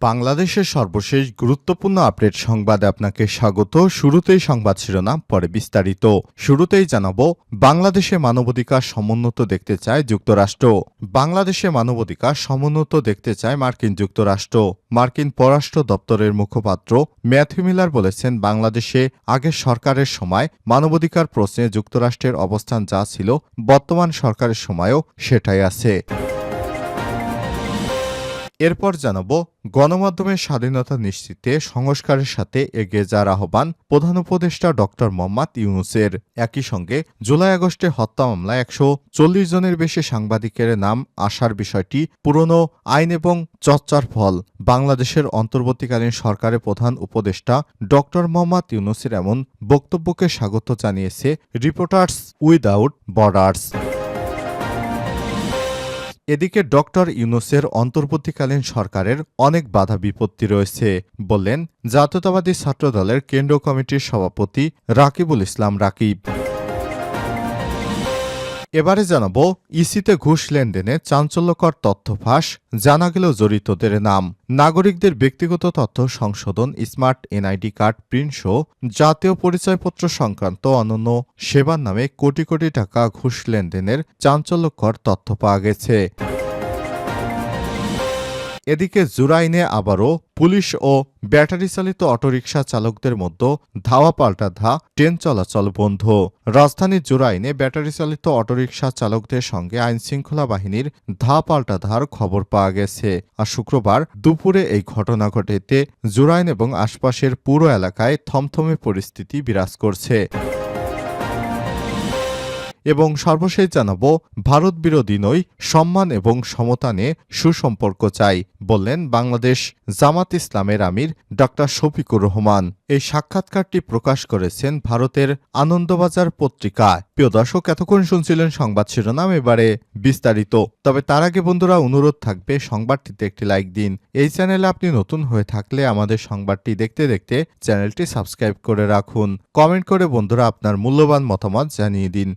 বাংলাদেশের সর্বশেষ গুরুত্বপূর্ণ আপডেট সংবাদে আপনাকে স্বাগত। শুরুতেই সংবাদ শিরোনাম, পরে বিস্তারিত। শুরুতেই জানাব, বাংলাদেশে মানবাধিকার সমুন্নত দেখতে চায় যুক্তরাষ্ট্র। বাংলাদেশে মানবাধিকার সমুন্নত দেখতে চায় মার্কিন যুক্তরাষ্ট্র। মার্কিন পররাষ্ট্র দপ্তরের মুখপাত্র ম্যাথিউ মিলার বলেছেন, বাংলাদেশে আগের সরকারের সময় মানবাধিকার প্রশ্নে যুক্তরাষ্ট্রের অবস্থান যা ছিল, বর্তমান সরকারের সময়ও সেটাই আছে। এরপর জানাব, গণমাধ্যমের স্বাধীনতা নিশ্চিতে সংস্কারের সাথে এগিয়ে যাওয়ার আহ্বান প্রধান উপদেষ্টা ড মোহাম্মদ ইউনুসের। একই সঙ্গে জুলাই আগস্টে হত্যা মামলায় একশো চল্লিশ জনের বেশি সাংবাদিকের নাম আসার বিষয়টি পুরনো আইন এবং চর্চার ফল। বাংলাদেশের অন্তর্বর্তীকালীন সরকারের প্রধান উপদেষ্টা ড মোহাম্মদ ইউনুসের এমন বক্তব্যকে স্বাগত জানিয়েছে রিপোর্টার্স উইদাউট বর্ডার্স। এদিকে ডক্টর ইউনুসের অন্তর্বর্তীকালীন সরকারের অনেক বাধা বিপত্তি রয়েছে, বললেন জাতীয়তাবাদী ছাত্রদলের কেন্দ্র কমিটির সভাপতি রাকিবুল ইসলাম রাকিব। এবারে জানাব, ইসিতে ঘুষ লেনদেনে চাঞ্চল্যকর তথ্য ফাঁস, জানা গেল জড়িতদের নাম। নাগরিকদের ব্যক্তিগত তথ্য সংশোধন, স্মার্ট এনআইডি কার্ড, প্রিন্ট সহ জাতীয় পরিচয়পত্র সংক্রান্ত অনন্য সেবার নামে কোটি কোটি টাকা ঘুষ লেনদেনের চাঞ্চল্যকর তথ্য পাওয়া গেছে। এদিকে জুরাইনে আবারও পুলিশ ও ব্যাটারি চালিত অটোরিকশা চালকদের মধ্যে ধাওয়া পাল্টা ধা ট্রেন চলাচল বন্ধ। রাজধানীর জুরাইনে ব্যাটারি চালিত অটোরিকশা চালকদের সঙ্গে আইনশৃঙ্খলা বাহিনীর ধা পাল্টা ধার খবর পাওয়া গেছে। আর শুক্রবার দুপুরে এই ঘটনা ঘটেতে জুরাইন এবং আশপাশের পুরো এলাকায় থমথমে পরিস্থিতি বিরাজ করছে। এবং সর্বশেষ জানাব, ভারত বিরোধী নই, সম্মান এবং সমতা নিয়ে সুসম্পর্ক চাই, বললেন বাংলাদেশ জামাত ইসলামের আমির ডা. শফিকুর রহমান। এই সাক্ষাৎকারটি প্রকাশ করেছেন ভারতের আনন্দবাজার পত্রিকা। প্রিয় দর্শক, এতক্ষণ শুনছিলেন সংবাদ শিরোনাম, এবারে বিস্তারিত। তবে তার আগে বন্ধুরা, অনুরোধ থাকবে সংবাদটিতে একটি লাইক দিন। এই চ্যানেলে আপনি নতুন হয়ে থাকলে আমাদের সংবাদটি দেখতে দেখতে চ্যানেলটি সাবস্ক্রাইব করে রাখুন। কমেন্ট করে বন্ধুরা আপনার মূল্যবান মতামত জানিয়ে দিন।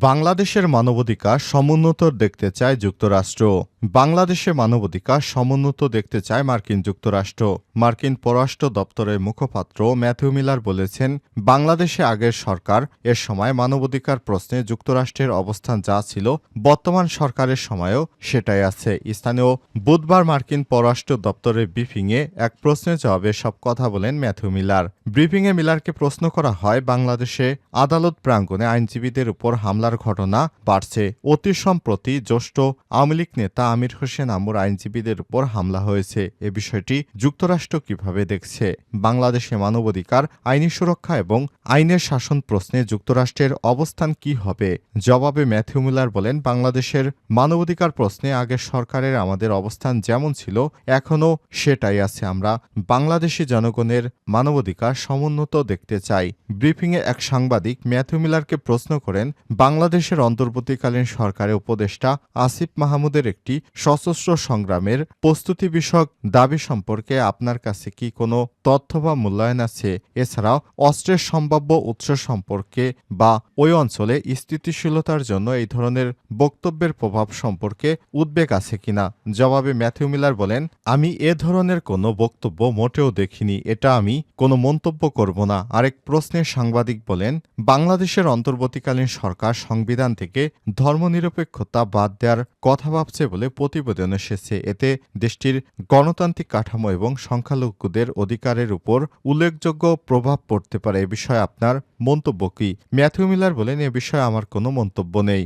বাংলাদেশের মানবাধিকার সমুন্নত দেখতে চায় যুক্তরাষ্ট্র। বাংলাদেশে মানবাধিকার সমুন্নত দেখতে চায় মার্কিন যুক্তরাষ্ট্র। মার্কিন পররাষ্ট্র দপ্তরের মুখপাত্র ম্যাথিউ মিলার বলেছেন, বাংলাদেশে আগের সরকার, এর সময় মানবাধিকার প্রশ্নে যুক্তরাষ্ট্রের অবস্থান যা ছিল, বর্তমান সরকারের সময়ও সেটাই আছে। স্থানীয় বুধবার মার্কিন পররাষ্ট্র দপ্তরের ব্রিফিংয়ে এক প্রশ্নের জবাবে সব কথা বলেন ম্যাথিউ মিলার। ব্রিফিংয়ে মিলারকে প্রশ্ন করা হয়, বাংলাদেশে আদালত প্রাঙ্গণে আইনজীবীদের উপর হামলার ঘটনা বাড়ছে। অতি সম্প্রতি জ্যেষ্ঠ আওয়ামী লীগ নেতা আমির হোসেন আমুর আইনজীবীদের উপর হামলা হয়েছে। এ বিষয়টি যুক্তরাষ্ট্র কীভাবে দেখছে? বাংলাদেশে মানবাধিকার, আইনি সুরক্ষা এবং আইনের শাসন প্রশ্নে যুক্তরাষ্ট্রের অবস্থান কি হবে? জবাবে ম্যাথিউ মিলার বলেন, বাংলাদেশের মানবাধিকার প্রশ্নে আগের সরকারের আমাদের অবস্থান যেমন ছিল, এখনও সেটাই আছে। আমরা বাংলাদেশি জনগণের মানবাধিকার সমুন্নত দেখতে চাই। ব্রিফিংয়ে এক সাংবাদিক ম্যাথিউ মিলারকে প্রশ্ন করেন বাংলাদেশের অন্তর্বর্তীকালীন সরকারের উপদেষ্টা আসিফ মাহমুদের একটি সশস্ত্র সংগ্রামের প্রস্তুতি বিষয়ক দাবি সম্পর্কে আপনার কাছে কি কোনো তথ্য বা মূল্যায়ন আছে। এছাড়াও, অস্ত্রের সম্ভাব্য উৎস সম্পর্কে বা ওই অঞ্চলে স্থিতিশীলতার জন্য এই ধরনের বক্তব্যের প্রভাব সম্পর্কে উদ্বেগ আছে কিনা জবাবে ম্যাথিউ মিলার বলেন, আমি এ ধরনের কোনো বক্তব্য মোটেও দেখিনি। এটা আমি কোনো মন্তব্য করব না। আরেক প্রশ্নে সাংবাদিক বলেন, বাংলাদেশের অন্তর্বর্তীকালীন সরকার সংবিধান থেকে ধর্মনিরপেক্ষতা বাদ দেওয়ার কথা ভাবছে বলে প্রতিবেদন এসেছে। এতে দেশটির গণতান্ত্রিক কাঠামো এবং সংখ্যালঘুদের অধিকারের উপর উল্লেখযোগ্য প্রভাব পড়তে পারে এ বিষয়ে আপনার মন্তব্য কি? ম্যাথিউ মিলার বলেন, এ বিষয়ে আমার কোনো মন্তব্য নেই।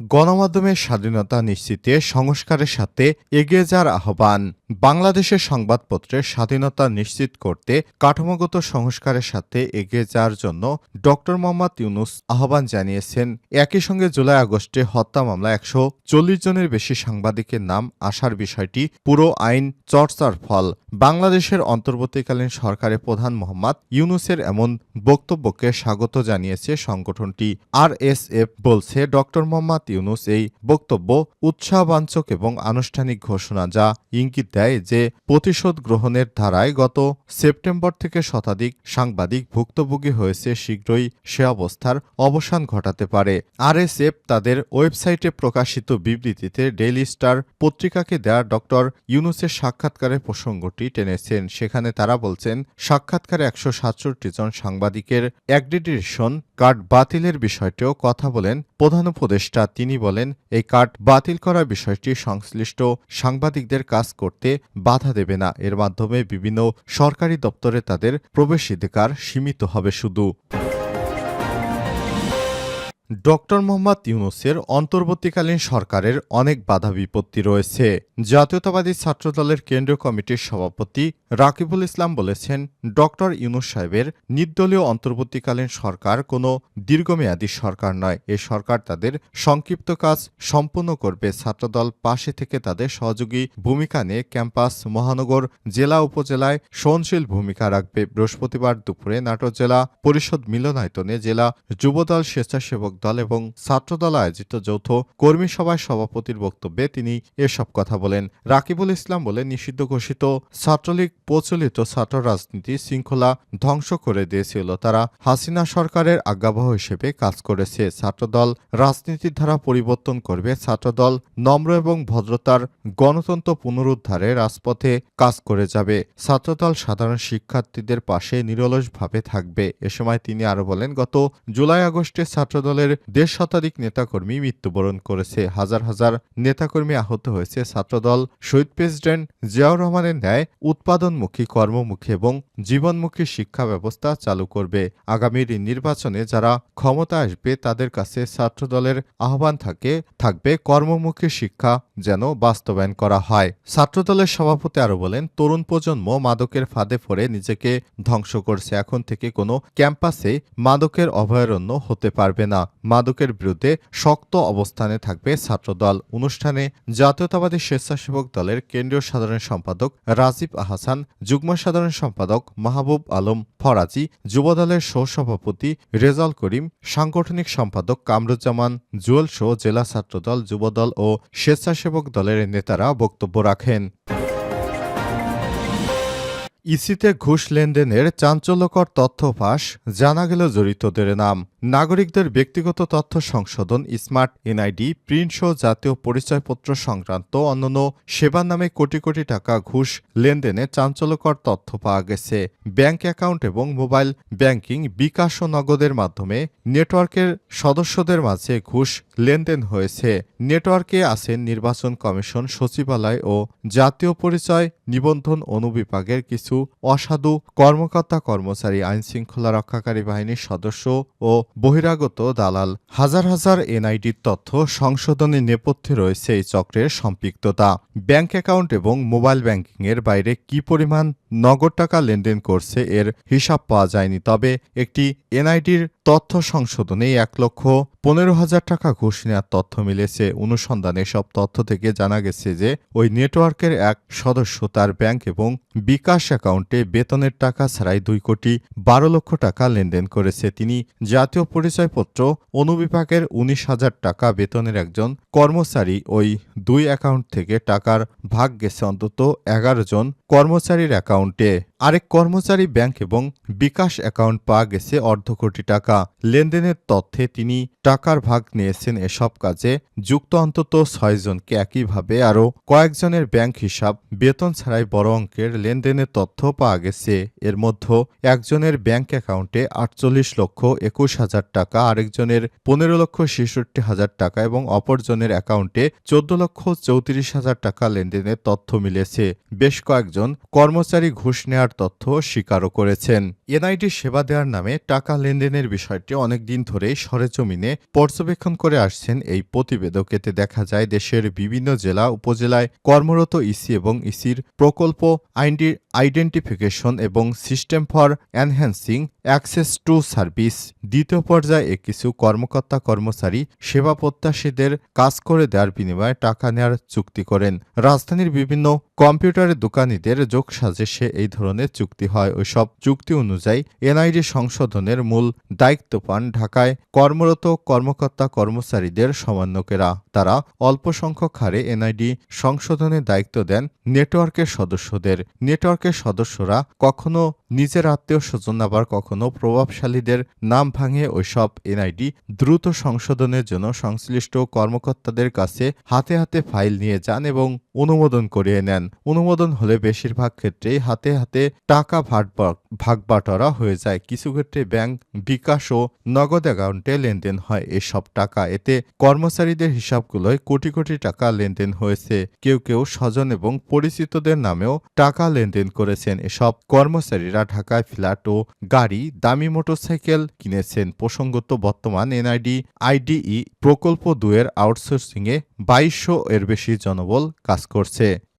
গণমাধ্যমের স্বাধীনতা নিশ্চিতে সংস্কারের সাথে এগিয়ে যাওয়ার আহ্বান। বাংলাদেশের সংবাদপত্রের স্বাধীনতা নিশ্চিত করতে কাঠামোগত সংস্কারের সাথে এগিয়ে যাওয়ার জন্য ড. মোহাম্মদ ইউনুস আহ্বান জানিয়েছেন। একই সঙ্গে জুলাই আগস্টে হত্যা মামলা একশো চল্লিশ জনের বেশি সাংবাদিকের নাম আসার বিষয়টি পুরো আইন চর্চার ফল। বাংলাদেশের অন্তর্বর্তীকালীন সরকারের প্রধান মোহাম্মদ ইউনুসের এমন বক্তব্যকে স্বাগত জানিয়েছে সংগঠনটি। আরএসএফ বলছে, ড. মোহাম্মদ ইউনুস এই বক্তব্য উৎসাহবাঞ্চক এবং আনুষ্ঠানিক ঘোষণা যা ইঙ্গিত দেয় যে প্রতিশোধ গ্রহণের ধারায় গত সেপ্টেম্বর থেকে শতাধিক সাংবাদিক ভুক্তভোগী হয়েছে, শীঘ্রই সে অবস্থার অবসান ঘটাতে পারে। আরএসএফ তাদের ওয়েবসাইটে প্রকাশিত বিবৃতিতে ডেইলি স্টার পত্রিকাকে দেয়া ডক্টর ইউনুসের সাক্ষাৎকারের প্রসঙ্গটি টেনেছেন। সেখানে তারা বলছেন, সাক্ষাৎকারে একশো সাতষট্টি জন সাংবাদিকের অ্যাক্রিডিটেশন কার্ড বাতিলের বিষয়টিও কথা বলেন প্রধান উপদেষ্টা। তিনি বলেন, এই কার্ড বাতিল করার বিষয়টি সংশ্লিষ্ট সাংবাদিকদের কাজ করতে বাধা দেবে না। এর মাধ্যমে বিভিন্ন সরকারি দপ্তরে তাদের প্রবেশাধিকার সীমিত হবে শুধু। ডক্টর মোহাম্মদ ইউনুসের অন্তর্বর্তীকালীন সরকারের অনেক বাধা বিপত্তি রয়েছে। জাতীয়তাবাদী ছাত্রদলের কেন্দ্রীয় কমিটির সভাপতি রাকিবুল ইসলাম বলেছেন, ডক্টর ইউনুস সাহেবের নির্দলীয় অন্তর্বর্তীকালীন সরকার কোনো দীর্ঘমেয়াদী সরকার নয়। এ সরকার তাদের সংক্ষিপ্ত কাজ সম্পূর্ণ করবে। ছাত্রদল পাশে থেকে তাদের সহযোগী ভূমিকা নিয়ে ক্যাম্পাস, মহানগর, জেলা উপজেলায় সহনশীল ভূমিকা রাখবে। বৃহস্পতিবার দুপুরে নাটোর জেলা পরিষদ মিলনায়তনে জেলা যুবদল স্বেচ্ছাসেবক দল এবং ছাত্রদল আয়োজিত যৌথ কর্মী সভায় সভাপতির বক্তব্যে তিনি এসব কথা বলেন। রাকিবুল ইসলাম বলে নিষিদ্ধ ঘোষিত ছাত্রলীগ প্রচলিত ছাত্র রাজনীতি শৃঙ্খলা ধ্বংস করে দিয়েছিল। তারা হাসিনা সরকারের আজ্ঞাবহ হিসেবে কাজ করেছে। ছাত্রদল রাজনীতির ধারা পরিবর্তন করবে। ছাত্রদল নম্র এবং ভদ্রতার গণতন্ত্র পুনরুদ্ধারে রাজপথে কাজ করে যাবে। ছাত্রদল সাধারণ শিক্ষার্থীদের পাশে নিরলসভাবে থাকবে। এ সময় তিনি আরও বলেন, গত জুলাই আগস্টে ছাত্রদলের দেড় শতাধিক নেতাকর্মী মৃত্যুবরণ করেছে। হাজার হাজার নেতাকর্মী আহত হয়েছে ছাত্রদল। শহীদ প্রেসিডেন্ট জিয়াউর রহমানের ন্যায় উৎপাদনমুখী কর্মমুখী এবং জীবনমুখী শিক্ষা ব্যবস্থা চালু করবে। আগামীর নির্বাচনে যারা ক্ষমতা আসবে, তাদের কাছে ছাত্রদলের আহ্বান থাকে, থাকবে কর্মমুখী শিক্ষা যেন বাস্তবায়ন করা হয়। ছাত্রদলের সভাপতি আরও বলেন, তরুণ প্রজন্ম মাদকের ফাঁদে পড়ে নিজেকে ধ্বংস করছে। এখন থেকে কোনো ক্যাম্পাসে মাদকের অভয়ারণ্য হতে পারবে না। মাদকের বিরুদ্ধে শক্ত অবস্থানে থাকবে ছাত্রদল। অনুষ্ঠানে জাতীয়তাবাদী স্বেচ্ছাসেবক দলের কেন্দ্রীয় সাধারণ সম্পাদক রাজীব আহসান, যুগ্ম সাধারণ সম্পাদক মাহবুব আলম ফরাজি, যুবদলের সহসভাপতি রেজাল করিম, সাংগঠনিক সম্পাদক কামরুজ্জামান, জুয়েল শো জেলা ছাত্রদল, যুবদল ও স্বেচ্ছাসেবক দলের নেতারা বক্তব্য রাখেন। ইসিতে ঘুষ লেনদেনের চাঞ্চল্যকর তথ্য ফাঁস, জানা গেল জড়িতদের নাম। নাগরিকদের ব্যক্তিগত তথ্য সংশোধন, স্মার্ট এনআইডি, প্রিন্ট সহ জাতীয় পরিচয়পত্র সংক্রান্ত অন্যান্য সেবার নামে কোটি কোটি টাকা ঘুষ লেনদেনে চাঞ্চল্যকর তথ্য পাওয়া গেছে। ব্যাংক অ্যাকাউন্ট এবং মোবাইল ব্যাংকিং বিকাশ ও নগদের মাধ্যমে নেটওয়ার্কের সদস্যদের মাঝে ঘুষ লেনদেন হয়েছে। নেটওয়ার্কে আছেন নির্বাচন কমিশন, সচিবালয় ও জাতীয় পরিচয় নিবন্ধন অনুবিভাগের কিছু অসাধু, কর্মকর্তা, কর্মচারী, আইনশৃঙ্খলা রক্ষাকারী বাহিনীর সদস্য ও বহিরাগত দালাল। হাজার হাজার এনআইডির তথ্য সংশোধনের নেপথ্যে রয়েছে এই চক্রের সম্পৃক্ততা। ব্যাংক অ্যাকাউন্ট এবং মোবাইল ব্যাংকিংয়ের বাইরে কি পরিমাণ নগদ টাকা লেনদেন করছে এর হিসাব পাওয়া যায়নি। তবে একটি এনআইডির তথ্য সংশোধনে এক লক্ষ পনেরো হাজার টাকা ঘুষ নেওয়ার তথ্য মিলেছে। অনুসন্ধানে সব তথ্য থেকে জানা গেছে যে, ওই নেটওয়ার্কের এক সদস্য তার ব্যাংক এবং বিকাশ অ্যাকাউন্টে বেতনের টাকা ছাড়াই দুই কোটি বারো লক্ষ টাকা লেনদেন করেছে। তিনি জাতীয় পরিচয়পত্র, অনুবিভাগের উনিশ হাজার টাকা, বেতনের একজন কর্মচারী, ওই দুই অ্যাকাউন্ট থেকে টাকার ভাগ গেছে অন্তত এগারো জন কর্মচারীর অ্যাকাউন্টে। আরেক কর্মচারী ব্যাংক এবং বিকাশ অ্যাকাউন্ট পাওয়া গেছে অর্ধ কোটি টাকা। লেনদেনের তথ্যে তিনি টাকার ভাগ নিয়েছেন এসব কাজে। যুক্ত অন্তত ছয়জনকে একইভাবে আরও কয়েকজনের ব্যাংক হিসাব, বেতন ছাড়াই বড় অঙ্কের লেনদেনের তথ্য পাওয়া গেছে। এর মধ্যে একজনের ব্যাংক অ্যাকাউন্টে আটচল্লিশ লক্ষ একুশ হাজার টাকা, আরেকজনের পনেরো লক্ষ ছেষট্টি হাজার টাকা এবং অপরজনের অ্যাকাউন্টে চোদ্দ লক্ষ চৌত্রিশ হাজার টাকা লেনদেনের তথ্য মিলেছে। বেশ কয়েকজন কর্মচারী ঘুষ নেওয়ার দেওয়ার তথ্য স্বীকারও করেছেন। এনআইডি সেবা দেওয়ার নামে টাকা লেনদেনের বিষয়টি অনেকদিন ধরেই সরেজমিনে পর্যবেক্ষণ করে আসছেন এই প্রতিবেদক। এতে দেখা যায়, দেশের বিভিন্ন জেলা, উপজেলায় কর্মরত ইসি এবং ইসির প্রকল্প আইনটি আইডেন্টিফিকেশন এবং system for enhancing access to service. দ্বিতীয় পর্যায়ে কিছু কর্মকর্তা কর্মচারী সেবা প্রত্যাশীদের কাজ করে দেওয়ার বিনিময়ে টাকা নেওয়ার চুক্তি করেন। রাজধানীর বিভিন্ন কম্পিউটারের দোকানিদের যোগসাজেশে এই ধরনের চুক্তি হয়। ওইসব চুক্তি অনুযায়ী এনআইডি সংশোধনের মূল দায়িত্ব পান ঢাকায় কর্মরত কর্মকর্তা কর্মচারীদের সমন্বয়কেরা তারা অল্প সংখ্যক হারে এনআইডি সংশোধনের দায়িত্ব দেন নেটওয়ার্কের সদস্যদের। নেটওয়ার্কের সদস্যরা কখনো নিজের আত্মীয় স্বজন আবার কখনো প্রভাবশালীদের নাম ভাঙে ওইসব এনআইডি দ্রুত সংশোধনের জন্য সংশ্লিষ্ট কর্মকর্তাদের কাছে হাতে হাতে ফাইল নিয়ে যান এবং অনুমোদন করিয়ে নেন। অনুমোদন হলে বেশিরভাগ ক্ষেত্রেই হাতে হাতে টাকা ভাগ ভাগবাটোয়ারা হয়ে যায়। কিছু ক্ষেত্রে ব্যাংক বিকাশ ও নগদ অ্যাকাউন্টে লেনদেন হয়। এসব টাকা, এতে কর্মচারীদের হিসাবগুলোয় কোটি কোটি টাকা লেনদেন হয়েছে। কেউ কেউ স্বজন এবং পরিচিতদের নামেও টাকা লেনদেন করেছেন। এসব কর্মচারীরা ঢাকায় ফ্ল্যাট ও গাড়ি, দামি মোটরসাইকেল কিনেছেন প্রসঙ্গত বর্তমান এনআইডি, আইডিই প্রকল্প দুয়ের আউটসোর্সিংয়ে বাইশশো এর বেশি জনবল কাজ করছে।